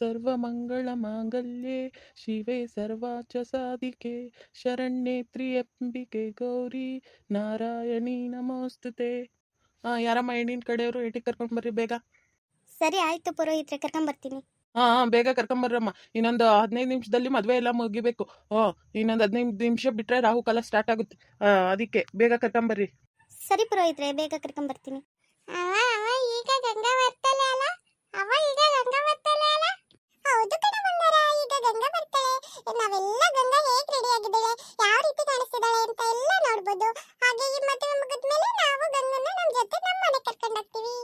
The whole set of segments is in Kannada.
ಸರ್ವಮಂಗಳಮಾಂಗಲ್ಯೆ ಶಿವೆ ಸರ್ವಾಚ ಸಾಧಿಕೆ ಶರಣ್ಯೆ ತ್ರಿಯಂಬಿಕೆ ಗೌರಿ ನಾರಾಯಣಿ ನಮೋಸ್ತುತೆ. ಹಾಂ ಯಾರಮ್ಮ ಹೆಣ್ಣಿನ ಕಡೆಯವರು ಏಟಿ ಕರ್ಕೊಂಡು ಬರ್ರಿ ಬೇಗ. ಸರಿ ಆಯ್ತು ಪುರೋಹಿತ್ರೆ ಕರ್ಕೊಂಬರ್ತೀನಿ ಬರ್ತೀನಿ. ಹಾ ಬೇಗ ಕರ್ಕೊಂಬರ್ರಮ್ಮ ಇನ್ನೊಂದು ಹದಿನೈದು ನಿಮಿಷದಲ್ಲಿ ಮದುವೆ ಎಲ್ಲ ಮುಗಿಬೇಕು. ಹ್ಞೂ ಇನ್ನೊಂದು ಹದಿನೈದು ನಿಮಿಷ ಬಿಟ್ಟರೆ ರಾಹುಕಾಲ ಸ್ಟಾರ್ಟ್ ಆಗುತ್ತೆ. ಆ, ಅದಕ್ಕೆ ಬೇಗ ಕರ್ಕೊಂಬರ್ರಿ ಸರಿ ಪುರೋಹಿತ್ರೆ ಬೇಗ ಕರ್ಕೊಂಬರ್ತೀನಿ ಅವ ನಾವೆಲ್ಲ ಗಂಗಾ ಹೇಗ್ ರೆಡಿ ಆಗಿದ್ದಾಳೆ ಯಾವ ರೀತಿ ಕಾಣಿಸ್ತಿದ್ದಾಳೆ ಅಂತ ಎಲ್ಲ ನೋಡ್ಬೋದು. ಹಾಗೆ ಈ ಮದುವೆ ಮುಗಿದ್ಮೇಲೆ ನಾವು ಗಂಗನ್ನ ನಮ್ಮ ಜೊತೆ ನಮ್ಮ ಮನೆ ಕರ್ಕೊಂಡು ಹೋಗ್ತೀವಿ.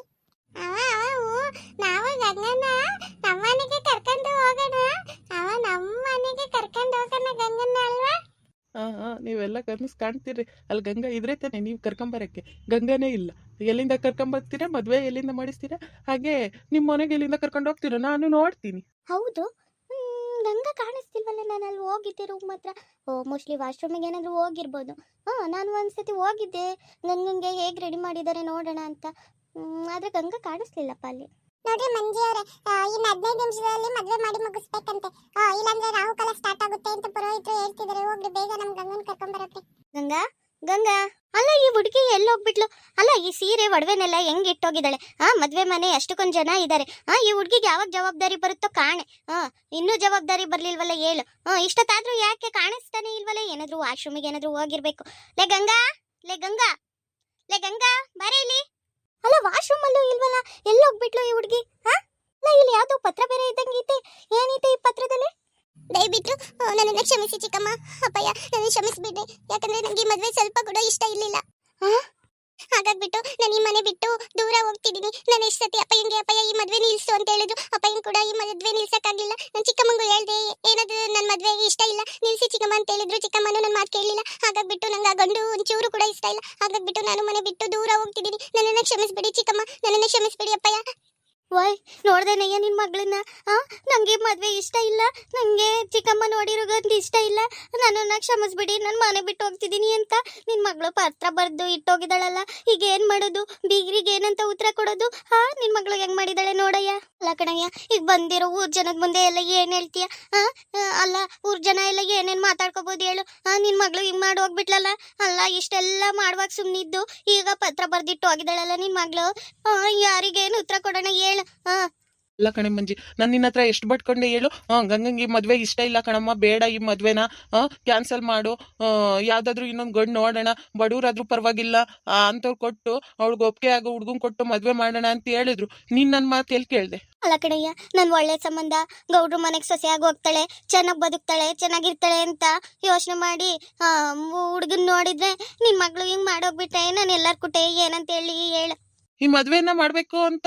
ಅವ ಅವ ನಾವು ಗಂಗನ್ನ ನಮ್ಮ ಮನೆಗೆ ಕರ್ಕೊಂಡು ಹೋಗೋಣ. ಅವ ನಮ್ಮ ಮನೆಗೆ ಕರ್ಕೊಂಡು ಹೋಗೋಣ ಗಂಗನ್ನ ಅಲ್ವಾ? ಹಾಂ ಹಾಂ ನೀವೆಲ್ಲ ಕನಸು ಕಾಣ್ತೀರಿ. ಅಲ್ಲಿ ಗಂಗಾ ಇದ್ರೆ ತಾನೆ ನೀವು ಕರ್ಕೊಂಬರಕ್ಕೆ. ಗಂಗಾನೇ ಇಲ್ಲ. ಎಲ್ಲಿಂದ ಕರ್ಕೊಂಬರ್ತೀರಾ? ಮದುವೆ ಎಲ್ಲಿಂದ ಮಾಡಿಸ್ತೀರಾ? ಹಾಗೆ ನಿಮ್ಮ ಮನೆಗೆ ಎಲ್ಲಿಂದ ಕರ್ಕೊಂಡು ಹೋಗ್ತೀರಾ? ನಾನು ನೋಡ್ತೀನಿ. ಹೌದು. ಗಂಗಾ ಕಾಣಿಸ್ತಿಲ್ವಲ್ಲ ನಾನು ಅಲ್ಲಿ ಹೋಗಿದ್ದೆ ರೂಮ್ ಹತ್ರ. ಓ ಮೋಸ್ಟ್ಲಿ ವಾಶ್ರೂಮಿಗೆ ಏನಾದರೂ ಹೋಗಿರ್ಬೋದು. ಹಾಂ ನಾನು ಒಂದ್ಸತಿ ಹೋಗಿದ್ದೆ. ಗಂಗಂಗೆ ಹೇಗೆ ರೆಡಿ ಮಾಡಿದ್ದಾರೆ ನೋಡೋಣ ಅಂತ. ಆದರೆ ಗಂಗಾ ಕಾಣಿಸ್ಲಿಲ್ಲಪ್ಪ ಅಲ್ಲಿ. ನೋಡ್ರಿ ಮಂಜಿ ಅವರೇ ಇನ್ನು ಹದಿನೈದು ನಿಮಿಷದಲ್ಲಿ ಮದುವೆ ಮಾಡಿ ಮುಗಿಸ್ಬೇಕಂತೆ. ಇಲ್ಲಾಂದ್ರೆ ರಾಹುಕಾಲ ಸ್ಟಾರ್ಟ್ ಆಗುತ್ತೆ ಅಂತ ಪುರೋಹಿತರು ಹೇಳ್ತಿದ್ದಾರೆ ಹೋಗ್ರಿ ಬೇಗ ನಮ್ಮ ಗಂಗನ್ ಕರ್ಕೊಂಬರಕ್ಕೆ ಗಂಗಾ ಗಂಗಾ, ಅಲ್ಲ ಈ ಹುಡುಗಿ ಎಲ್ಲಿ ಹೋಗ್ಬಿಟ್ಲು ಅಲ್ಲ ಈ ಸೀರೆ ಒಡವೆನೆಲ್ಲ ಹೆಂಗ್ ಇಟ್ಟೋಗಿದ್ದಾಳೆ? ಆ, ಮದ್ವೆ ಮನೆ ಅಷ್ಟಕ್ಕೊಂದು ಜನ ಇದ್ದಾರೆ ಆ, ಈ ಹುಡುಗಿಗೆ ಯಾವಾಗ ಜವಾಬ್ದಾರಿ ಬರುತ್ತೋ ಕಾಣೆ. ಹಾ ಇನ್ನೂ ಜವಾಬ್ದಾರಿ ಬರ್ಲಿಲ್ವಲ್ಲ ಹೇಳು. ಆ, ಇಷ್ಟೊತ್ತಾದ್ರೂ ಯಾಕೆ ಕಾಣಿಸ್ತಾನೆ ಇಲ್ವಲ್ಲ? ಏನಾದ್ರೂ ವಾಶ್ರೂಮಿಗೆ ಏನಾದ್ರೂ ಹೋಗಿರ್ಬೇಕು. ಲೇ ಗಂಗಾ ಲೇ ಗಂಗಾ ಲೇ ಗಂಗಾ, ಬರೀ ಇಲ್ಲಿ. ಅಲ್ಲ ವಾಶ್ರೂಮ್ ಅಲ್ಲೂ ಇಲ್ವಲ್ಲ? ಎಲ್ಲಿ ಹೋಗ್ಬಿಟ್ಲು ಈ ಹುಡುಗಿ. ಹಾ ಇಲ್ಲಿ ಯಾವ್ದೋ ಪತ್ರ ಬೇರೆ ಇದ್ದಂಗೈತೆ. ಏನೈತೆ ಈ ಪತ್ರದಲ್ಲಿ ದಯವಿಟ್ಟು ನನ್ನನ್ನು ಕ್ಷಮಿಸಿ ಚಿಕ್ಕಮ್ಮ. ಅಪ್ಪಯ್ಯ ನನ್ನ ಕ್ಷಮಿಸ್ಬಿಡ್ರಿ. ಯಾಕಂದ್ರೆ ನನಗೆ ಈ ಮದ್ವೆ ಸ್ವಲ್ಪ ಕೂಡ ಇಷ್ಟ ಇರಲಿಲ್ಲ. ಹಾಗಾಗ್ಬಿಟ್ಟು ನಾನು ಈ ಮನೆ ಬಿಟ್ಟು ದೂರ ಹೋಗ್ತಿದ್ದೀನಿ. ನಾನು ಎಷ್ಟು ಸತಿ ಅಪ್ಪಯ್ಯಂಗೆ ಅಪ್ಪಯ್ಯ ಈ ಮದುವೆ ನಿಲ್ಲಿಸು ಅಂತ ಹೇಳಿದ್ರು. ಅಪ್ಪಯ್ಯನ ಕೂಡ ಈ ಮದುವೆ ನಿಲ್ಲಿಸೋಕ್ಕಾಗಿಲ್ಲ ನಾನು ಚಿಕ್ಕಮ್ಮಂಗೂ ಹೇಳ್ದೆ ಏನಾದರೂ ನನ್ನ ಮದುವೆ ಇಷ್ಟ ಇಲ್ಲ ನಿಲ್ಲಿಸಿ ಚಿಕ್ಕಮ್ಮ ಅಂತ ಹೇಳಿದ್ರು. ಚಿಕ್ಕಮ್ಮನೂ ನನ್ನ ಮಾತು ಕೇಳಲಿಲ್ಲ. ಹಾಗಾಗ್ಬಿಟ್ಟು ನಂಗೆ ಆ ಗಂಡು ಒಂಚೂರು ಕೂಡ ಇಷ್ಟ ಇಲ್ಲ. ಹಾಗಾಗ್ಬಿಟ್ಟು ನಾನು ಮನೆ ಬಿಟ್ಟು ದೂರ ಹೋಗ್ತಿದ್ದೀನಿ. ನನ್ನನ್ನು ಕ್ಷಮಿಸ್ಬಿಡಿ ಚಿಕ್ಕಮ್ಮ. ನನ್ನನ್ನು ಕ್ಷಮಿಸ್ಬಿಡಿ ಅಪ್ಪಯ್ಯ. ವಾಯ್ ನೋಡ್ದೇನಯ್ಯ ನಿನ್ ಮಗಳನ್ನ? ಆ ನಂಗೆ ಮದ್ವೆ ಇಷ್ಟ ಇಲ್ಲ. ನಂಗೆ ಚಿಕ್ಕಮ್ಮ ನೋಡಿರೋದಂತ ಇಷ್ಟ ಇಲ್ಲ. ನನ್ನನ್ನು ಕ್ಷಮಿಸ್ಬಿಡಿ ನಾನು ಮನೆ ಬಿಟ್ಟು ಹೋಗ್ತಿದ್ದೀನಿ ಅಂತ. ನಿನ್ ಮಗಳು ಪಾತ್ರ ಬರ್ದು ಇಟ್ಟೋಗಿದ್ದಾಳಲ್ಲ ಈಗ ಏನ್ ಮಾಡೋದು? ಬೀಗ್ರಿಗೆ ಏನಂತ ಉತ್ತರ ಕೊಡೋದು? ಆ ನಿನ್ ಮಗಳು ಹೆಂಗ್ ಮಾಡಿದಾಳೆ ನೋಡಯ್ಯ? ಅಲ್ಲ ಕಣಯ್ಯ ಈಗ ಬಂದಿರೋ ಊರ್ ಜನದ ಮುಂದೆ ಎಲ್ಲ ಏನ್ ಹೇಳ್ತೀಯ? ಆ, ಅಲ್ಲ ಊರ್ ಜನ ಎಲ್ಲ ಏನೇನ್ ಮಾತಾಡ್ಕೋಬಹುದು ಹೇಳು? ಆ ನಿನ್ ಮಗಳು ಹಿಂಗ್ ಮಾಡಿ ಹೋಗ್ಬಿಟ್ಲಲ್ಲ? ಅಲ್ಲ ಇಷ್ಟೆಲ್ಲ ಮಾಡುವಾಗ ಸುಮ್ನಿದ್ದು ಈಗ ಪತ್ರ ಬರ್ದಿಟ್ಟು ಹೋಗಿದ್ದಾಳಲ್ಲ ನಿನ್ ಮಗಳು? ಯಾರಿಗೇನು ಉತ್ತರ ಕೊಡೋಣ ಹೇಳು. ಆ ಇಲ್ಲ ಕಣೆ ಮಂಜಿ ನಾನು ನಿನ್ನ ಹತ್ರ ಎಷ್ಟು ಬಟ್ಕೊಂಡೆ ಹೇಳು. ಹಾಂ ಗಂಗಂಗೆ ಈ ಮದುವೆ ಇಷ್ಟ ಇಲ್ಲ ಕಣಮ್ಮ ಬೇಡ ಈ ಮದುವೆನ. ಹಾಂ ಕ್ಯಾನ್ಸಲ್ ಮಾಡು. ಯಾವ್ದಾದ್ರು ಇನ್ನೊಂದು ಗಂಡು ನೋಡೋಣ. ಬಡವರಾದ್ರೂ ಪರವಾಗಿಲ್ಲ. ಅಂಥವ್ರು ಕೊಟ್ಟು ಅವಳಿಗೆ ಒಪ್ಪಿಗೆ ಆಗೋ ಹುಡ್ಗನ್ ಕೊಟ್ಟು ಮದುವೆ ಮಾಡೋಣ ಅಂತ ಹೇಳಿದ್ರು. ನೀನು ನನ್ನ ಮಾತು ಎಲ್ಲಿ ಕೇಳಿದೆ? ಅಲ್ಲ ಕಣಯ್ಯ ನನ್ ಒಳ್ಳೆ ಸಂಬಂಧ. ಗೌಡ್ರ ಮನೆಗೆ ಸೊಸೆಯಾಗಿ ಹೋಗ್ತಾಳೆ ಚೆನ್ನಾಗಿ ಬದುಕ್ತಾಳೆ ಚೆನ್ನಾಗಿರ್ತಾಳೆ ಅಂತ ಯೋಚನೆ ಮಾಡಿ ಹುಡುಗನ್ ನೋಡಿದ್ರೆ ನಿನ್ ಮಗಳು ಹಿಂಗ್ ಮಾಡೋಗ್ಬಿಟ್ಟೆ ನಾನು ಎಲ್ಲಾರ್ ಕುಟೆ ಏನಂತ ಹೇಳಿ ಹೇಳ. ಈ ಮದುವೆನ ಮಾಡಬೇಕು ಅಂತ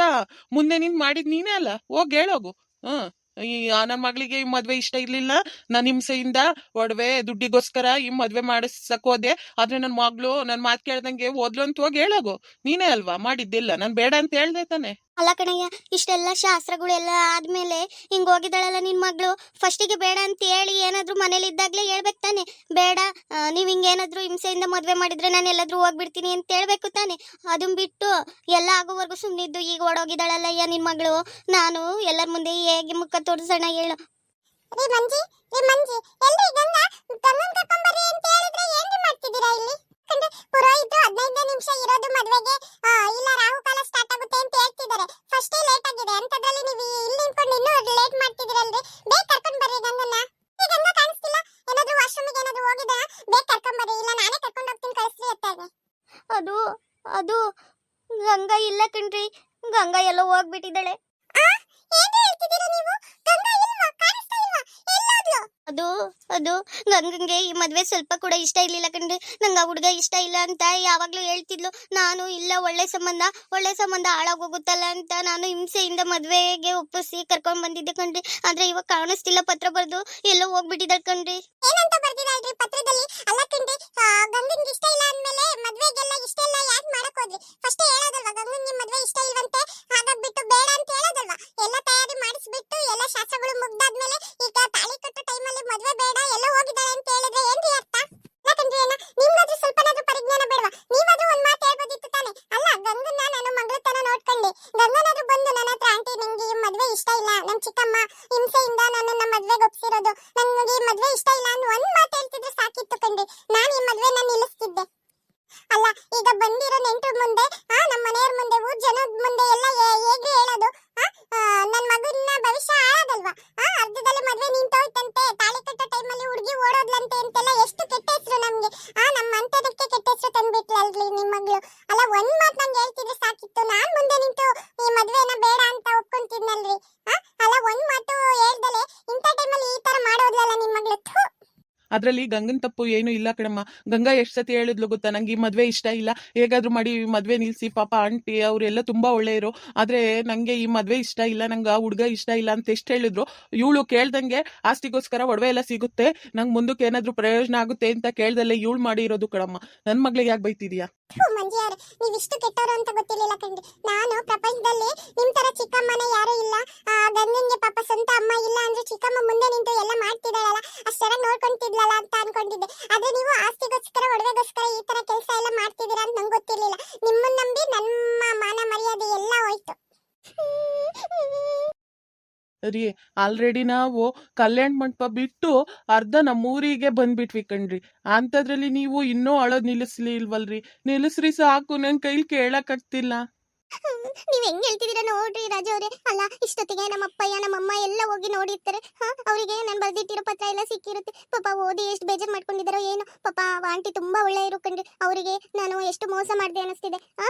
ಮುಂದೆ ನಿನ್ ಮಾಡಿದ್ ನೀನೇ ಅಲ್ಲ. ಹೋಗಿ ಹೇಳೋಗು. ಹ್ಮ್. ಈ ನನ್ನ ಮಗಳಿಗೆ ಈ ಮದ್ವೆ ಇಷ್ಟ ಇರ್ಲಿಲ್ಲ. ನಾನು ಹಿಂಸೆಯಿಂದ ಒಡವೆ ದುಡ್ಡಿಗೋಸ್ಕರ ಈ ಮದ್ವೆ ಮಾಡಿಸಕ್ ಹೋದೆ. ಆದ್ರೆ ನನ್ನ ಮಗಳು ನನ್ನ ಮಾತು ಕೇಳ್ದಂಗೆ ಓದ್ಲು ಅಂತ ಹೋಗಿ ಹೇಳೋಗು. ನೀನೇ ಅಲ್ವಾ? ಮಾಡಿದ್ದಿಲ್ಲ. ನಾನು ಬೇಡ ಅಂತ ಹೇಳ್ದೆ ತಾನೆ. ಅಲ್ಲ ಕಣಯ್ಯ, ಇಷ್ಟೆಲ್ಲ ಶಾಸ್ತ್ರಗಳೆಲ್ಲ ಆದ್ಮೇಲೆ ಹಿಂಗ್ ಹೋಗಿದ್ದಾಳಲ್ಲ ನಿನ್ ಮಗಳು? ಫಸ್ಟಿಗೆ ಬೇಡ ಅಂತ ಹೇಳಿ ಏನಾದರೂ ಮನೇಲಿ ಇದ್ದಾಗ್ಲೇ ಹೇಳ್ಬೇಕು ತಾನೆ. ಬೇಡ ನೀವು ಹಿಂಗೇನಾದ್ರೂ ಹಿಂಸೆಯಿಂದ ಮದ್ವೆ ಮಾಡಿದ್ರೆ ನಾನು ಎಲ್ಲಾದರೂ ಹೋಗ್ಬಿಡ್ತೀನಿ ಅಂತ ಹೇಳ್ಬೇಕು ತಾನೆ. ಅದನ್ ಬಿಟ್ಟು ಎಲ್ಲ ಆಗೋವರೆಗೂ ಸುಮ್ಮನಿದ್ದು ಈಗ ಓಡೋಗಿದ್ದಾಳಲ್ಲಯ್ಯ ನಿನ್ ಮಗಳು? ನಾನು ಎಲ್ಲರ ಮುಂದೆ ಹೇಗೆ ಮುಖ ತೋರಿಸೋಣ ಹೇಳು. ರೀ ಮಂಜಿ ರೀ ಮಂಜಿ ಅಂತ ಹೇಳಿದ್ರೆ ಇಲ್ಲಿ? ನಿಮಿಷ ಇರೋದು ಮದ್ವೆಗೆ. ಇಲ್ಲ ಅಂತ ಫಸ್ಟೇ ಲೇಟ್ ಆಗಿದೆ. ಅಂತದ್ರಲ್ಲಿ ನೀವು ಇಲ್ಲಿ ನಿಂತ್ಕೊಂಡು ಇನ್ನೂ ಲೇಟ್ ಮಾಡ್ತಿದ್ದೀರಲ್ರಿ? ಬೇಗ ಕರ್ಕೊಂಡು ಬರ್ರಿ ಗಂಗನ್ನ ಈ ಕಾಣಿಸ್ತಿಲ್ಲ. ಏನಾದ್ರೂ ವಾಶ್ರೂಮಿಗೆ ಏನಾದ್ರೂ ಹೋಗಿದ ಬೇಗ ಕರ್ಕೊಂಡು ಬರ್ರಿ. ಇಲ್ಲ, ನಾನೇ ಕರ್ಕೊಂಡು ಹೋಗ್ತೀನಿ ಕಳಿಸ್ರಿ ಅತ್ತಾಗೆ ಅದು ಅದು, ಗಂಗಾ ಇಲ್ಲ ಕಣ್ರಿ ಗಂಗಾ ಎಲ್ಲೋ ಹೋಗ್ಬಿಟ್ಟಿದ್ದಾಳೆ. ಅದು ಅದು. ಈ ಮದ್ವೆ ಸ್ವಲ್ಪ ಕೂಡ ಇಷ್ಟ ಇರ್ಲಿಲ್ಲ ಕಣ್ರಿ. ನಂಗೆ ಆ ಹುಡುಗ ಇಷ್ಟ ಇಲ್ಲ ಅಂತ ಯಾವಾಗ್ಲೂ ಹೇಳ್ತಿದ್ಲು. ನಾನು ಇಲ್ಲ, ಒಳ್ಳೆ ಸಂಬಂಧ ಒಳ್ಳೆ ಸಂಬಂಧ ಹಾಳಾಗೋಗುತ್ತಲ್ಲ ಅಂತ ನಾನು ಹಿಂಸೆಯಿಂದ ಮದ್ವೆಗೆ ಒಪ್ಪಿಸಿ ಕರ್ಕೊಂಡ್ ಬಂದಿದ್ದೆ ಕಣ್ರಿ. ಆದ್ರೆ ಇವಾಗ ಕಾಣಿಸ್ತಿಲ್ಲ ಪತ್ರ ಬರೆದು. ಎಲ್ಲೋ ಹೋಗ್ಬಿಟ್ಟಿದ್ದಾಳೆ ಕಣ್ರಿ. ಏನಂತ ಬರ್ದಿದ್ದಾಳ್ರಿ ಪತ್ರದಲ್ಲಿ? ಅಲ್ಲ ಕಣ್ರಿ ಗಂಗಂಗೆ ಇಷ್ಟ ಇಲ್ಲ ಇಷ್ಟ ಇಲ್ಲ ನನ್ ಚಿಕ್ಕಮ್ಮ ನಮ್ಮ ಹಿಂಸೆಯಿಂದ ನನ್ನನ್ನ ಮದ್ವೆಗೆ ಒಪ್ಸಿರೋದು ನನಗೆ ಮದ್ವೆ ಇಷ್ಟ ಇಲ್ಲ ಅಂತ ಒಂದ್ ಮಾತು ಹೇಳ್ತಿದ್ರೆ ಸಾಕಿತ್ತು ಕಂಡ್ರಿ ನಾನು ಈ ಮದ್ವೆನ ನಿಲ್ಲಿಸ್ತಿದ್ದೆ. ಅಲ್ಲ, ಈಗ ಬಂದಿರೋ ನೆಂಟ್ರ ಮುಂದೆ, ಆ ನಮ್ಮ ಮನೆಯವ್ರ ಮುಂದೆ, ಊರ್ ಜನದ ಮುಂದೆ ಎಲ್ಲ ಹೇಗೆ ಹೇಳೋದು? ನನ್ನ ಮಗನ ಭವಿಷ್ಯ ಹಾಳಾದಲ್ವಾ ಆ, ಅರ್ಧದಲ್ಲಿ ಮದ್ವೆ ನಿಂತೋಯ್ತಂತೆ, ತಾಳಿ ಕಟ್ಟೋ ಟೈಮಲ್ಲಿ ಹುಡುಗಿ ಓಡೋದ್ಲಂತೆ ಅಂತೆಲ್ಲ ಎಷ್ಟು ಕೆಟ್ಟ ಹೆಸರು ನಮ್ಗೆ. ಆ ನಮ್ಮ ಅಂತದಕ್ಕೆ ಕೆಟ್ಟ ಹೆಸರು ತಂದ್ಬಿಟ್ಲಲ್ರಿ ನಿಮ್ಮ ಮಗಳು. ಅಲ್ಲ, ಒಂದ್ ಮಾತು ನಂಗೆ ಹೇಳ್ತಿದ್ರೆ ಸಾಕಿತ್ತು. ನಾನ್ ಮುಂದೆ ನಿಂತು ಈ ಮದ್ವೆನ ಬೇಡ ಅಂತ ಒಪ್ಕೊಂತಿದ್ನಲ್ರಿ. ಆ ಅಲ್ಲ ಒಂದ್ ಮಾತು ಹೇಳ್ದಲೆ ಇಂಥ ಟೈಮಲ್ಲಿ ಈ ತರ ಮಾಡೋದ್ಲಲ್ಲ ನಿಮ್ಮ ಮಗಳು. ಅದ್ರಲ್ಲಿ ಗಂಗನ್ ತಪ್ಪು ಏನು ಇಲ್ಲ ಕಣಮ್ಮ. ಗಂಗಾ ಎಷ್ಟು ಸತಿ ಹೇಳಿದ್ಲು ಗೊತ್ತಾ? ನಂಗೆ ಈ ಮದ್ವೆ ಇಷ್ಟ ಇಲ್ಲ. ಹೇಗಾದರೂ ಮಾಡಿ ಮದುವೆ ನಿಲ್ಸಿ. ಪಾಪ ಆಂಟಿ, ಅವರೆಲ್ಲ ತುಂಬಾ ಒಳ್ಳೆಯರು ಆದ್ರೆ ನಂಗೆ ಈ ಮದ್ವೆ ಇಷ್ಟ ಇಲ್ಲ, ನಂಗೆ ಆ ಹುಡುಗ ಇಷ್ಟ ಇಲ್ಲ ಅಂತ ಎಷ್ಟು ಹೇಳಿದ್ರು. ಇವಳು ಕೇಳ್ದಂಗೆ ಆಸ್ತಿಗೋಸ್ಕರ ಒಡವೆ ಎಲ್ಲ ಸಿಗುತ್ತೆ. ನಂಗೆ ಮುಂದಕ್ಕೆ ಏನಾದರೂ ಪ್ರಯೋಜನ ಆಗುತ್ತೆ ಅಂತ ಕೇಳ್ದಲ್ಲೇ ಇವಳು ಮಾಡಿ ಇರೋದು ಕಣಮ್ಮ. ನನ್ ಮಗಳಿಗೆ ಯಾಕೆ ಬೈತಿದ್ಯಾ? ನೀವ್ ಇಷ್ಟು ಕೆಟ್ಟವರು ಅಂತ ಗೊತ್ತಿರಲಿಲ್ಲ ಕಣ್ರಿ. ನಾನು ಪ್ರಪಂಚದಲ್ಲಿ ನಿಮ್ ತರ ಚಿಕ್ಕಮ್ಮನೆ ಯಾರು ಇಲ್ಲ. ಗಂಗನ್ಗೆ ಪಾಪ ಸ್ವಂತ ಅಮ್ಮ ಇಲ್ಲ ಅಂದ್ರೆ ಚಿಕ್ಕಮ್ಮ ಮುಂದೆ ನಿಂತು ಎಲ್ಲ ಮಾಡ್ತಿದ್ದಾಳಲ್ಲ. ಅಷ್ಟೆಲ್ಲ ನೋಡ್ಕೊಂತಿದ್ಲಲ್ಲ ಅಂತ ಅನ್ಕೊಂಡಿದ್ದೆ. ಆದ್ರೆ ನೀವು ಆಸ್ತಿಗೋಸ್ಕರ, ಒಡವೆಗೋಸ್ಕರ ಈ ತರ ಕೆಲಸ ಎಲ್ಲ ಮಾಡ್ತಿದ್ದೀರಾ ಅಂತ ನಂಗೆ ಗೊತ್ತಿರ್ಲಿಲ್ಲ. ನಿಮ್ಮನ್ನ ನಂಬಿ ನಮ್ಮ ಮಾನ ಮರ್ಯಾದೆ ಎಲ್ಲ ಹೋಯ್ತು. ರೀ ಆಲ್ರೆಡಿ ನಾವು ಕಲ್ಯಾಣ ಮಂಟಪ ಬಿಟ್ಟು ಅರ್ಧ ನಮ್ಮೂರಿಗೆ ಬಂದ್ಬಿಟ್ವಿ ಕಣ್ರಿ. ಅಂಥದ್ರಲ್ಲಿ ನೀವು ಇನ್ನೂ ಅಳೋದು ನಿಲ್ಲಿಸ್ಲಿ ಇಲ್ವಲ್ರಿ ನಿಲ್ಲಿಸ್ರಿ ಸಾಕು ನನ್ನ ಕೈಲಿ ಕೇಳಕ್ಕಾಗ್ತಿಲ್ಲ ನೀವ್ ಹೆಂಗ್ ಹೇಳ್ತಿದೀರ ನೋಡ್ರಿ ರಾಜು ಅವ್ರೆ. ಅಲ್ಲ, ಇಷ್ಟೊತ್ತಿಗೆ ನಮ್ಮ ಅಪ್ಪಯ್ಯ ನಮ್ಮ ಅಮ್ಮ ಎಲ್ಲ ಹೋಗಿ ನೋಡಿರ್ತಾರೆ. ಹಾ, ಅವರಿಗೆ ನಾನು ಬರ್ದಿಟ್ಟಿರೋ ಪತ್ರ ಎಲ್ಲ ಸಿಕ್ಕಿರುತ್ತೆ. ಪಾಪ ಓದಿ ಎಷ್ಟು ಬೇಜಾರ್ ಮಾಡ್ಕೊಂಡಿದಾರೋ ಏನು. ಪಾಪ ಆಂಟಿ ತುಂಬಾ ಒಳ್ಳೆ ಇರು ಕಣ್ರಿ ಅವರಿಗೆ ನಾನು ಎಷ್ಟು ಮೋಸ ಮಾಡಿದೆ ಅನಿಸ್ತಿದೆ ಹಾ,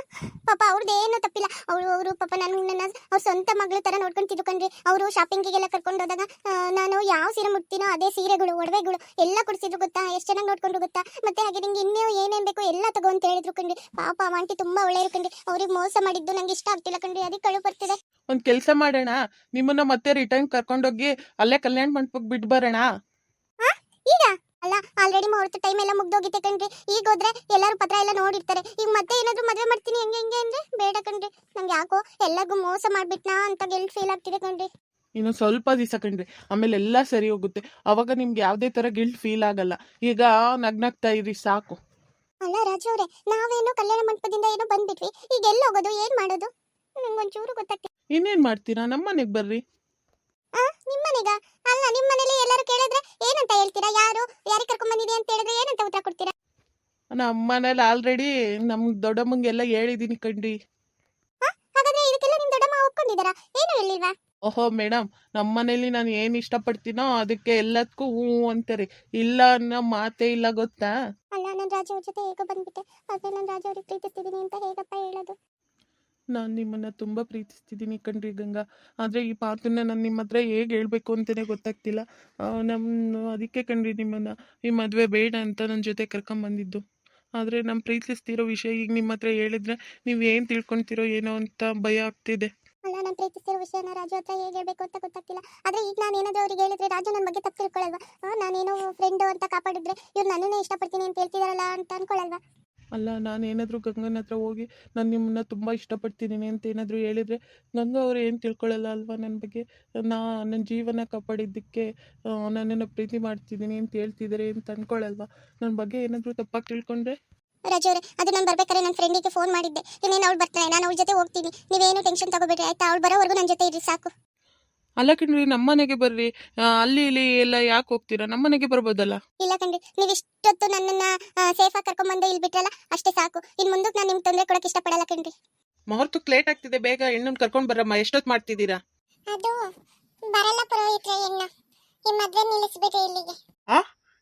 ಪಾಪ ಅವ್ರದ್ದು ಏನು ತಪ್ಪಿಲ್ಲ. ಅವ್ರು, ಅವರು ಪಾಪ ನಾನು, ನನ್ನ ಅವ್ರ ಸ್ವಂತ ಮಗಳ ತರ ನೋಡ್ಕೊಂತಿದ್ರು ಕಣ್ರಿ ಅವರು ಶಾಪಿಂಗಿಗೆಲ್ಲ ಕರ್ಕೊಂಡು ಹೋದಾಗ ನಾನು ಯಾವ ಸೀರೆ ಮುಟ್ತೀನೋ ಅದೇ ಸೀರೆಗಳು, ಒಡವೆಗಳು ಎಲ್ಲ ಕೊಡ್ಸಿದ್ರು ಗೊತ್ತಾ? ಎಷ್ಟು ಚೆನ್ನಾಗಿ ನೋಡ್ಕೊಂಡ್ರು ಗೊತ್ತಾ? ಮತ್ತೆ ಹಾಗೆ ನಿಂಗೆ ಇನ್ನೂ ಏನೇನ್ ಬೇಕು ಎಲ್ಲ ತಗೋ ಅಂತ ಹೇಳಿದ್ರು ಕಣ್ರಿ ಪಾಪ ಆಂಟಿ ತುಂಬಾ ಒಳ್ಳೆ ಇರು ಕಣ್ರಿ ಅವ್ರಿಗೆ ಮೋಸ ಮಾಡಿದ್ದು ನಂಗೆ ಇಷ್ಟ ಆಗ್ತಿಲ್ಲ ಕಣ್ರಿ ಅದಕ್ಕೆ ಕಳು ಬರ್ತಿದೆ. ಒಂದ್ ಕೆಲಸ ಮಾಡೋಣ ನಿಮ್ಮನ್ನ ಮತ್ತೆ ರಿಟರ್ನ್ ಕರ್ಕೊಂಡೋಗಿ ಅಲ್ಲೇ ಕಲ್ಯಾಣ ಮಂಟಪಕ್ಕೆ ಬಿಟ್ಟು ಬರೋಣ. ಈಗ? ಅಲ್ಲ ಆಲ್ರೆಡಿ ಮುಹೂರ್ತ ಟೈಮ್ ಎಲ್ಲ ಮುಗ್ದೋಗಿದೆ ಕಣ್ರಿ. ಈಗ ಹೋದ್ರೆ ಎಲ್ಲರೂ ಪತ್ರ ಎಲ್ಲ ನೋಡಿರ್ತಾರೆ. ಈಗ ಮತ್ತೆ ಏನಾದ್ರು ಮದ್ವೆ ಮಾಡ್ತೀನಿ ಹೆಂಗೆ ಹೆಂಗೆ ಅಂದ್ರೆ ಬೇಡ ಕಣ್ರಿ. ನಂಗೆ ಯಾಕೋ ಎಲ್ಲರಿಗೂ ಮೋಸ ಮಾಡ್ಬಿಟ್ನಾ ಅಂತ ಗಿಲ್ಟ್ ಫೀಲ್ ಆಗ್ತಿದೆ ಕಣ್ರಿ. ಇನ್ನು ಸ್ವಲ್ಪ ದಿವಸ ಕಣ್ರಿ ಆಮೇಲೆ ಎಲ್ಲ ಸರಿ ಹೋಗುತ್ತೆ. ಅವಾಗ ನಿಮ್ಗೆ ಯಾವುದೇ ಥರ ಗಿಲ್ಟ್ ಫೀಲ್ ಆಗಲ್ಲ. ಈಗ ನಗ್ನಗ್ತಾ ಇರಿ ಸಾಕು. ಅಲ್ಲ ರಾಜು ಅವ್ರೆ ನಾವೇನೋ ಕಲ್ಯಾಣ ಮಂಟಪದಿಂದ ಏನೋ ಬಂದ್ಬಿಟ್ವಿ. ಈಗ ಎಲ್ಲಿ ಹೋಗೋದು? ಏನ್ ಮಾಡೋದು? ನಂಗೊಂಚೂರು ಗೊತ್ತಾಗ್ತಿಲ್ಲ. ಇನ್ನೇನ್ ಮಾಡ್ತೀರಾ? ಮನೆಗೆ ಬರ್ರಿ. ಆ ನಿಮ್ಮನೆಗ? ಅಲ್ಲ ನಿಮ್ಮನೇಲಿ ಎಲ್ಲರೂ ಕೇಳಿದ್ರೆ ಏನಂತ ಹೇಳ್ತೀರಾ? ಯಾರು? ಯಾರಿಗೆ ಕರ್ಕೊಂಡ್ ಬಂದಿದೆ ಅಂತ ಹೇಳಿದ್ರೆ ಏನಂತ ಉತ್ತರ ಕೊಡ್ತೀರಾ? ನಮ್ಮನೇಲಿ ಆಲ್ರೆಡಿ ನಮ್ ದೊಡ್ಡಮ್ಮಂಗೆಲ್ಲ ಹೇಳಿದೀನಿ ಕಣ್ರಿ. ಹಾಗಾದ್ರೆ ಇದಕ್ಕೆಲ್ಲ ನಿಮ್ಮ ದೊಡ್ಡಮ್ಮ ಒಪ್ಕೊಂಡಿದಾರಾ ಏನು ಹೇಳಿಲ್ವಾ? ಓಹೋ ಮೇಡಮ್ ನಮ್ಮನೇಲಿ ನಾನು ಏನು ಇಷ್ಟಪಡ್ತೀನೋ ಅದಕ್ಕೆ ಎಲ್ಲದಕ್ಕೂ ಹ್ಞೂ ಅಂತಾರೆ. ಇಲ್ಲ ಅನ್ನೋ ಮಾತೇ ಇಲ್ಲ ಗೊತ್ತಾ? ನಾನು ಜೊತೆ ಹೇಗೋ ಬಂದ್ಬಿಟ್ಟೆ. ಆದ್ರೆ ನಾನು ರಾಜು ಪ್ರೀತಿಸ್ತಿದ್ದೀನಿ ಅಂತ ಹೇಗಪ್ಪ ಹೇಳೋದು? ನಾನು ನಿಮ್ಮನ್ನ ತುಂಬಾ ಪ್ರೀತಿಸ್ತಿದ್ದೀನಿ ಕಣ್ರಿ ಗಂಗಾ. ಆದ್ರೆ ಈ ಪಾತ್ರನ ನಾನು ನಿಮ್ಮ ಹತ್ರ ಹೇಗೆ ಹೇಳ್ಬೇಕು ಅಂತಾನೆ ಗೊತ್ತಾಗ್ತಿಲ್ಲ. ನಮ್ಮ ಅದಕ್ಕೆ ಕಣ್ರಿ ನಿಮ್ಮನ್ನ. ಈ ಮದುವೆ ಬೇಡ ಅಂತ ನನ್ನ ಜೊತೆ ಕರ್ಕೊಂಬಂದಿದ್ದು ಆದ್ರೆ ನಮ್ಮ ಪ್ರೀತಿಸ್ತಿರೋ ವಿಷಯ ಈಗ ನಿಮ್ಮ ಹತ್ರ ಹೇಳಿದ್ರೆ ನೀವು ಏನು ತಿಳ್ಕೊಂತೀರೋ ಏನೋ ಅಂತ ಭಯ ಆಗ್ತಿದೆ. ಅಲ್ಲ, ನಾನು ಪ್ರೀತಿಸಿರೋ ವಿಷಯನ ರಾಜು ಹತ್ರ ಹೇಗೆ ಹೇಳಬೇಕು ಅಂತ ಗೊತ್ತಾಗ್ತಿಲ್ಲ. ಆದ್ರೆ ಈಗ ನಾನು ಏನಾದ್ರೂ ಅವ್ರಿಗೆ ಹೇಳಿದ್ರೆ ರಾಜು ನನ್ನ ಬಗ್ಗೆ ತಪ್ಪು ತಿಳ್ಕೊಳ್ಳಲ್ವಾ ನಾನೇನೋ ಫ್ರೆಂಡು ಅಂತ ಕಾಪಾಡಿದ್ರೆ ಇವ್ರು ನನ್ನನ್ನೇ ಇಷ್ಟಪಡ್ತೀನಿ ಅಂತ ಹೇಳ್ತಿದಾರಲ್ಲ ಅಂತ ಅನ್ಕೊಳ್ಳಲ್ವಾ ಅಲ್ಲ, ನಾನು ಏನಾದರೂ ಗಂಗನ ಹತ್ರ ಹೋಗಿ ನಾನು ನಿಮ್ಮನ್ನ ತುಂಬ ಇಷ್ಟಪಡ್ತಿದ್ದೀನಿ ಅಂತ ಏನಾದರೂ ಹೇಳಿದರೆ ಗಂಗಾ ಅವ್ರು ಏನು ತಿಳ್ಕೊಳ್ಳಲ್ಲ ಅಲ್ವಾ ನನ್ನ ಬಗ್ಗೆ? ನಾ ನನ್ನ ಜೀವನ ಕಾಪಾಡಿದ್ದಕ್ಕೆ ನನ್ನನ್ನು ಪ್ರೀತಿ ಮಾಡ್ತಿದ್ದೀನಿ ಅಂತ ಹೇಳ್ತಿದ್ದಾರೆ ಅಂತ ಅನ್ಕೊಳ್ಳಲ್ವಾ ನನ್ನ ಬಗ್ಗೆ ಏನಾದರೂ ತಪ್ಪಾಗಿ ತಿಳ್ಕೊಂಡ್ರೆ? ರಾಜು ಅವರೇ ಅದು ನಾನು ಬರ್ಬೇಕಾದ್ರೆ ನನ್ನ ಫ್ರೆಂಡಿಗೆ ಫೋನ್ ಮಾಡಿದ್ದೆ. ಇನ್ನೇನು ಅವ್ಳು ಬರ್ತಾಳೆ? ನಾನು ಅವಳ ಜೊತೆ ಹೋಗ್ತೀನಿ. ನೀವೇನು ಟೆನ್ಷನ್ ತಗೋಬೇಡಿ ಆಯ್ತಾ? ಅವ್ಳು ಬರೋವರೆಗೂ ನನ್ನ ಜೊತೆ ಇರಿ ಸಾಕು. ಅಲ್ಲ ಕಣ್ರಿ ನಮ್ಮನೆಗೆ ಬರ್ರಿ. ಆ, ಅಲ್ಲಿ ಇಲ್ಲಿ ಎಲ್ಲ ಯಾಕೆ ಹೋಗ್ತೀರಾ? ನಮ್ಮನೆಗೆ ಬರ್ಬೋದಲ್ಲ? ಇಲ್ಲ ಕಣ್ರಿ ನೀವು ಇಷ್ಟೊತ್ತು ನನ್ನನ್ನ ಸೇಫಾಗಿ ಬಂದೆ ಇಲ್ಲಿ ಬಿಟ್ರಲ್ಲ ಅಷ್ಟೇ ಸಾಕು. ಇನ್ನು ಮುಂದಕ್ಕೆ ನಾನು ನಿಮ್ಗೆ ತೊಂದರೆ ಕೊಡಕ್ಕೆ ಇಷ್ಟಪಡಲ್ಲ ಕಣ್ರಿ ಮುಹೂರ್ತಕ್ಕೆ ಲೇಟ್ ಆಗ್ತಿದೆ ಬೇಗ ಹೆಣ್ಣನ್ನು ಕರ್ಕೊಂಡು ಬರಮ್ಮ. ಎಷ್ಟೊತ್ತು ಮಾಡ್ತಿದ್ದೀರಾ? ಅದು ಬರಲ್ಲ ಪುರೋಹಿತ್ರೆ ಹೆಣ್ಣು. ಈ ಮದ್ವೆ ನಿಲ್ಲಿಸ್ಬಿಟ್ರೆ ಇಲ್ಲಿಗೆ. ಆ?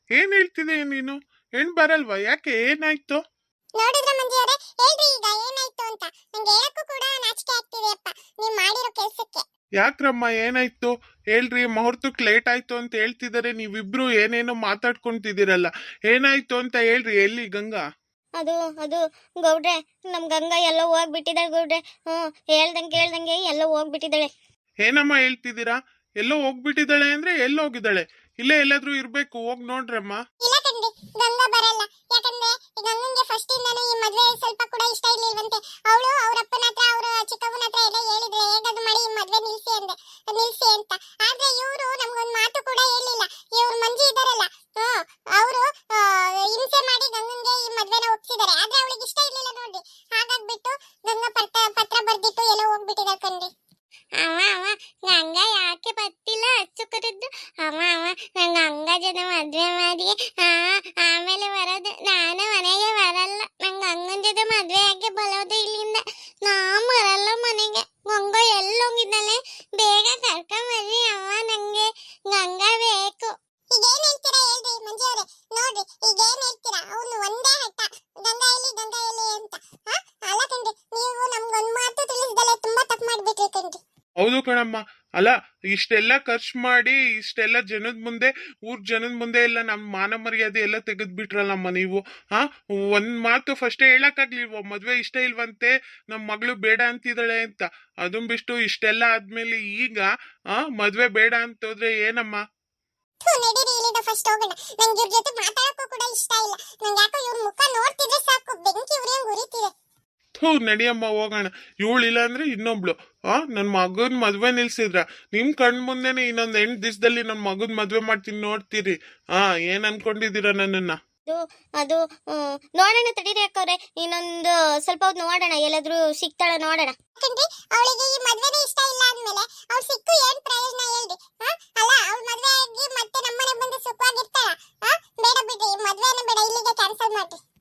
ಏನು ಹೇಳ್ತಿದೆ ನೀನು? ಹೆಣ್ ಬರಲ್ವಾ? ಯಾಕೆ ಏನಾಯ್ತು? ನೋಡಿದ್ರ ಮಂಜು ಅವರೇ ಹೇಳ್ರಿ ಈಗ ಏನಾಯ್ತು ಅಂತ. ನಂಗೆ ಹೇಳಕ್ಕೂ ಕೂಡ ನಾಚಿಕೆ ಆಗ್ತಿದೆ ಅಪ್ಪ. ನೀವು ಮಾಡಿರೋ ಕೆಲ್ಸಕ್ಕೆ. ಯಾಕ್ರಮ್ಮ ಏನಾಯ್ತು? ಹೇಳ್ರಿ ಮುಹೂರ್ತಕ್ಕೆ ಲೇಟ್ ಆಯ್ತು ಅಂತ ಹೇಳ್ತಿದಾರೆ. ನೀವಿಬ್ರು ಏನೇನೋ ಮಾತಾಡ್ಕೊಂತಿದ್ದೀರಲ್ಲ. ಏನಾಯ್ತು ಅಂತ ಹೇಳ್ರಿ ಎಲ್ಲಿ ಗಂಗಾ? ಅದು ಅದು ಗೌಡ್ರೆ ನಮ್ ಗಂಗಾ ಎಲ್ಲ ಹೋಗ್ಬಿಟ್ಟಿದ್ದಾಳೆ ಗೌಡ್ರೆ. ಹ್ಮ್ ಹೇಳ್ದಂಗೆ ಕೇಳ್ದಂಗೆ ಎಲ್ಲ ಹೋಗ್ಬಿಟ್ಟಿದ್ದಾಳೆ ಏನಮ್ಮ ಹೇಳ್ತಿದ್ದೀರಾ? ಎಲ್ಲೋ ಹೋಗ್ಬಿಟ್ಟಿದ್ದಾಳೆ ಅಂದ್ರೆ ಎಲ್ಲಿ ಹೋಗಿದ್ದಾಳೆ ಇಲ್ಲೇ ಎಲ್ಲಾದ್ರೂ ಇರ್ಬೇಕು ಹೋಗ್ ನೋಡ್ರಮ್ಮ ಇಲ್ಲ ಕಣ್ರಿ ಗಂಗಾ ಬರಲ್ಲ. ಯಾಕಂದ್ರೆ ಈ ಗಂಗಂಗೆ ಫಸ್ಟ್ ಇಂದಾನು ಈ ಮದ್ವೆ ಸ್ವಲ್ಪ ಕೂಡ ಇಷ್ಟ ಇರ್ಲಿಲ್ವಂತೆ. ಅವಳು ಅವ್ರ ಅಪ್ಪನ ಹತ್ರ ಅವ್ರ ಚಿಕ್ಕಮ್ಮನ ಹತ್ರ ಎಲ್ಲ ಹೇಳಿದ್ರೆ ಹೇಗಾದ್ರು ಮಾಡಿ ಈ ಮದ್ವೆ ನಿಲ್ಸಿ ಅಂದೆ ನಿಲ್ಸಿ ಅಂತ. ಆದ್ರೆ ಇವರು ನಮ್ಗೊಂದ್ ಮಾತು ಕೂಡ ಹೇಳಿಲ್ಲ. ಇವ್ರ ಮಂಜು ಇದಾರಲ್ಲ ಹ್ಮ್ ಅವರು ಹಿಂಸೆ ಮಾಡಿ ಗಂಗಂಗೆ ಈ ಮದ್ವೆನ ಒಪ್ಸಿದ್ದಾರೆ. ಆದ್ರೆ ಅವಳಿಗೆ ಇಷ್ಟ ಇರ್ಲಿಲ್ಲ ನೋಡಿ ಹಾಗಾಗ್ಬಿಟ್ಟು ಗಂಗಾ ಪತ್ರ ಪತ್ರ ಬರ್ದಿಟ್ಟು ಎಲ್ಲ ಹೋಗ್ಬಿಟ್ಟಿದ್ದಾರೆ ಕಣ್ರಿ ಅವ ಅವ ಗಂಗಾ ಯಾಕೆ ಬರ್ತಿಲ್ಲ ಕರೆದ್ದು ಅಮ್ಮ ಅಮ್ಮ ನಂಗೆ ಹಂಗ ಜನ ಮದ್ವೆ ಮಾಡಿ ಆ ಆಮೇಲೆ ಬರೋದು. ನಾನು ಮನೆಗೆ ಬರಲ್ಲ. ನಂಗೆ ಹಂಗನ್ ಜೊತೆ ಮದುವೆ ಆಗಿ ಬರೋದು ಇಲ್ಲಿಂದ. ನಾ ಬರಲ್ಲ ಮನೆಗೆ. ಗಂಗ ಎಲ್ಲಿ ಹೋಗಿದ್ದಾನೆ? ಬೇಗ ಕರ್ಕೊಂಬರ್ರಿ ಅಮ್ಮ ನಂಗೆ. ಗಂಗ ಬೇಕು. ಈಗ ಏನ್ ಹೇಳ್ತೀರಾ ಹೇಳ್ರಿ ಮಂಜು ಅವ್ರೆ? ನೋಡ್ರಿ ಈಗ ಹೇಳ್ತೀರಾ? ಅವನು ಒಂದೇ ಹಠ. ಗಂಗಾ ಎಲ್ಲಿ ಗಂಗಾ ಎಲ್ಲಿ ಅಂತ. ಹಾ? ಅಲ್ಲ ಕಣ್ರಿ ನೀವು ನಮ್ಗೊಂದ್ ಮಾತು ತಿಳಿಸ್ದಲೆ ತುಂಬಾ ತಪ್ಪು ಮಾಡ್ಬಿಟ್ರಿ ಕಣ್ರಿ. ಹೌದು ಕಣಮ್ಮ. ಅಲ್ಲ, ಇಷ್ಟೆಲ್ಲ ಖರ್ಚು ಮಾಡಿ, ಇಷ್ಟೆಲ್ಲ ಜನದ ಮುಂದೆ, ಊರ್ ಜನದ ಮುಂದೆ ಎಲ್ಲ ನಮ್ಮ ಮಾನ ಮರ್ಯಾದೆ ಎಲ್ಲ ತೆಗೆದ್ಬಿಟ್ರಲ್ಲಮ್ಮ ನೀವು? ಹಾ? ಒಂದ್ ಮಾತು ಫಸ್ಟ್ ಹೇಳಕ್ಕಾಗ್ಲಿಲ್ವ? ಮದ್ವೆ ಇಷ್ಟ ಇಲ್ವಂತೆ ನಮ್ಮ ಮಗಳು ಬೇಡ ಅಂತಿದ್ದಾಳೆ ಅಂತ. ಅದನ್ ಬಿಟ್ಟು ಇಷ್ಟೆಲ್ಲ ಆದ್ಮೇಲೆ ಈಗ, ಆ, ಮದ್ವೆ ಬೇಡ ಅಂತೋದ್ರೆ ಏನಮ್ಮ? ಫಸ್ಟ್ ಜೊತೆ ಮಾತಾಡಕ್ಕೂ ಕೂಡ ಇಷ್ಟ ಇಲ್ಲ. ನಂಗೆ ಯಾಕೋ ಇವ್ರ ಮುಖ ನೋಡ್ತಿದ್ರೆ ಸಾಕು. ಬೆಂಕಿ ಉರಿಯಂಗ್ ಥೂ ನಡಿಯಮ್ಮ ಹೋಗೋಣ. ಇವಳಿಲ್ಲ ಅಂದ್ರೆ ಇನ್ನೊಬ್ಳು. ಆ ನನ್ನ ಮಗನ ಮದುವೆ ನಿಲ್ಸಿದ್ರ. ನಿಮ್ ಕಣ್ ಮುಂದೆನೆ ಇನ್ನೊಂದು ಎಂಟು ದಿಸದಲ್ಲಿ ನನ್ನ ಮಗನ ಮದುವೆ ಮಾಡ್ತೀನಿ ನೋಡ್ತೀರಿ. ಆ, ಏನ್ ಅನ್ಕೊಂಡಿದ್ದೀರಾ ನನ್ನನ್ನ? ಅದು ಅದು ನೋಡೋಣ ತಡೀರಿ ಅಕ್ಕವ್ರೆ. ಇನ್ನೊಂದು ಸ್ವಲ್ಪ ಹೊತ್ತು ನೋಡೋಣ. ಎಲ್ಲಾದ್ರೂ ಸಿಗ್ತಾಳ ನೋಡೋಣ. ಯಾಕಂದ್ರೆ ಅವಳಿಗೆ ಈ ಮದ್ವೆನೇ ಇಷ್ಟ ಇಲ್ಲ ಅಂದ್ಮೇಲೆ ಅವ್ಳು ಸಿಕ್ಕು ಏನ್ ಪ್ರಯೋಜನ ಹೇಳ್ರಿ? ಹಾ? ಅಲ್ಲ, ಅವ್ಳ ಮದ್ವೆ ಆಗಿ ಮತ್ತೆ ನಮ್ಮನೆ ಬಂದು ಸುಖವಾಗಿರ್ತಾಳ? ಹಾ? ಬೇಡ ಬಿಡ್ರಿ, ಈ ಮದ್ವೆನೇ ಬೇಡ, ಇಲ್ಲಿಗೆ ಕ್ಯಾನ್ಸಲ್ ಮಾಡ್ರಿ.